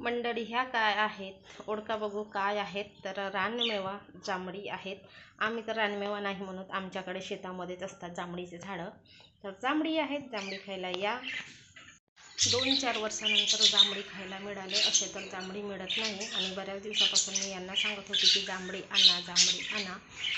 मंडळी ह्या काय आहेत? ओळखा बघू काय आहेत? तर रानमेवा जांभळी आहेत. आम्ही तर रानमेवा नाही म्हणत. आमच्याकडे शेतामध्येच असतात जांभळीचे झाडं. तर जांभळी आहेत. जांभळी खायला या. दोन चार वर्षानंतर जांभळी खायला मिळाले असे तर जांभळी मिळत नाही. आणि बऱ्याच दिवसापासून मी यांना सांगत होती की जांभळी आणा जांभळी आणा.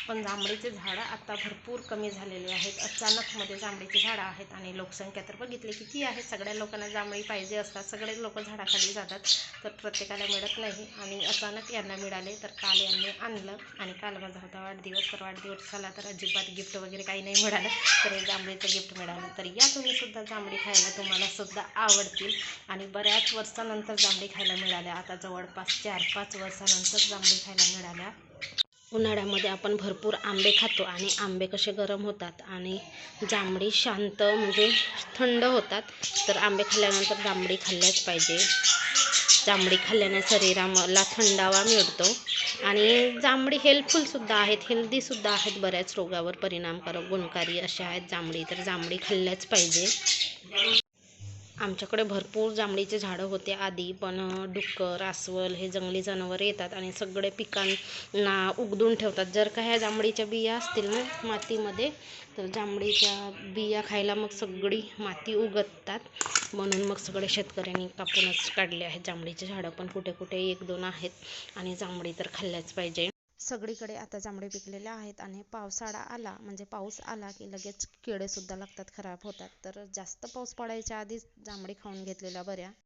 पण जांभळीचे झाडं आता भरपूर कमी झालेले आहेत. अचानकमध्ये जांभळीची झाडं आहेत आणि लोकसंख्या तर बघितली किती आहे. सगळ्या लोकांना जांभळी पाहिजे असतात. सगळेच लोक झाडाखाली जातात तर प्रत्येकाला मिळत नाही. आणि अचानक यांना मिळाले तर काल यांनी आणलं. आणि काल माझा होता वाढदिवस तर वाढदिवसाला तर अजिबात गिफ्ट वगैरे काही नाही मिळालं. तर हे जांभळीचं गिफ्ट मिळालं. तर या तुम्ही सुद्धा जांभळी खायला तुम्हाला सुद्धा आवडतील. आणि बऱ्याच वर्षानंतर जांभळी खायला मिळाल्या. आता जवळपास चार पाच वर्षानंतर जांभळी खायला मिळाल्या. उन्हाळ्यामध्ये आपण भरपूर आंबे खातो आणि आंबे कसे गरम होतात आणि जांभळी शांत म्हणजे थंड होतात. तर आंबे खाल्ल्यानंतर जांभळी खाल्ल्याच पाहिजे. जांभळी खाल्ल्याने शरीराला थंडावा मिळतो. आणि जांभळी हेल्पफुलसुद्धा आहेत हेल्दीसुद्धा आहेत. बऱ्याच रोगावर परिणामकारक गुणकारी अशा आहेत. जांभळी तर जांभळी खाल्ल्याच पाहिजे. आमच्याकडे भरपूर जांभळीचे झाडं होते आधी पण डुक्कर अस्वल हे जंगली जनावर येतात आणि सगळे पिकांना उगदून ठेवतात. जर का ह्या जांभळीच्या बिया असतील ना मातीमध्ये तर जांभळीच्या बिया खायला मग सगळी माती उगतात. म्हणून मग सगळे शेतकऱ्यांनी कापूनच काढले आहेत. जांभळीचे झाडं पण कुठे कुठे एक दोन आहेत आणि जांभळी तर खाल्ल्याच पाहिजे. सगळीकडे आता जांभळे पिकलेले आहेत आणि पावसाळा आला म्हणजे पाऊस आला की लगेच किडेसुद्धा लागतात खराब होतात. तर जास्त पाऊस पडायच्या आधीच जांभळी खाऊन घेतलेल्या बऱ्या.